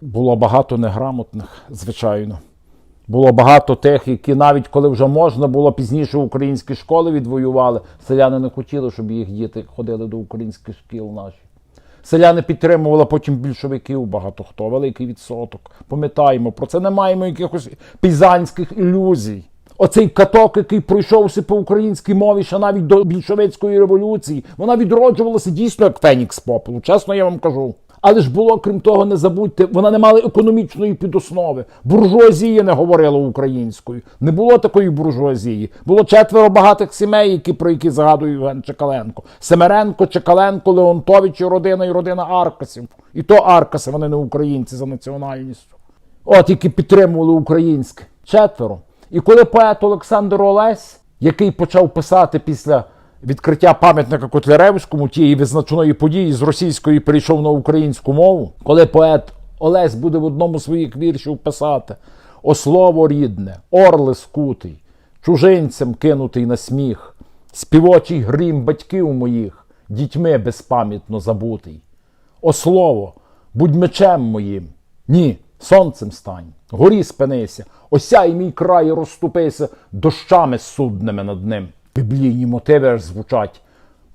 Було багато неграмотних, звичайно. Було багато тих, які навіть коли вже можна було пізніше українські школи відвоювали, селяни не хотіли, щоб їх діти ходили до українських шкіл наші. Селяни підтримували потім більшовиків багато хто, великий відсоток. Пам'ятаємо про це, не маємо якихось пейзанських ілюзій. Оцей каток, який пройшовся по українській мові ще навіть до більшовицької революції, вона відроджувалася дійсно як Фенікс попелу, чесно я вам кажу. Але ж було, крім того, не забудьте, вона не мала економічної підоснови. Буржуазія не говорила українською. Не було такої буржуазії. Було четверо багатих сімей, які, про які згадує Євген Чекаленко. Семеренко, Чекаленко, Леонтович і родина і родина Аркасів. І то Аркаси, вони не українці за національністю. От які підтримували українське. Четверо. І коли поет Олександр Олесь, який почав писати після відкриття пам'ятника Котляревському, тієї визначеної події з російської перейшов на українську мову, коли поет Олесь буде в одному з своїх віршів писати О слово рідне, орли скутий, чужинцям кинутий на сміх, співочий грім батьків моїх, дітьми безпам'ятно забутий. О слово, будь мечем моїм. Ні, сонцем стань, горі спинися, осяй мій край розступися дощами судними над ним. Біблійні мотиви аж звучать,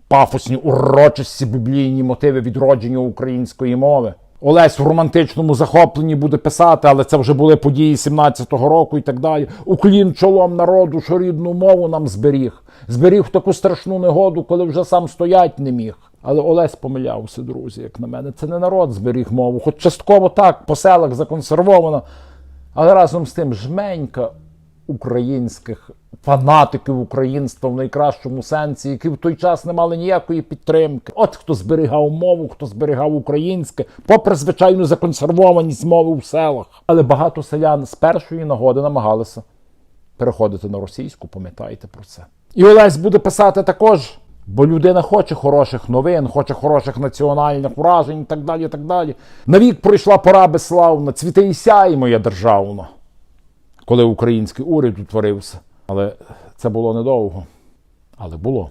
пафосні урочисті біблійні мотиви відродження української мови. Олесь в романтичному захопленні буде писати, але це вже були події 17-го року і так далі. Уклін чолом народу, що рідну мову нам зберіг. Зберіг таку страшну негоду, коли вже сам стоять не міг. Але Олесь помилявся, друзі, як на мене. Це не народ зберіг мову, хоч частково так, по селах законсервовано. Але разом з тим жменька українських фанатиків українства в найкращому сенсі, які в той час не мали ніякої підтримки. От хто зберігав мову, хто зберігав українське, попри звичайну законсервованість мови в селах. Але багато селян з першої нагоди намагалися переходити на російську, пам'ятайте про це. І Олесь буде писати також, бо людина хоче хороших новин, хоче хороших національних вражень і так далі. так далі. Навік пройшла пора безславна, цвіте і сяй моя державна, коли український уряд утворився. Але це було недовго. Але було.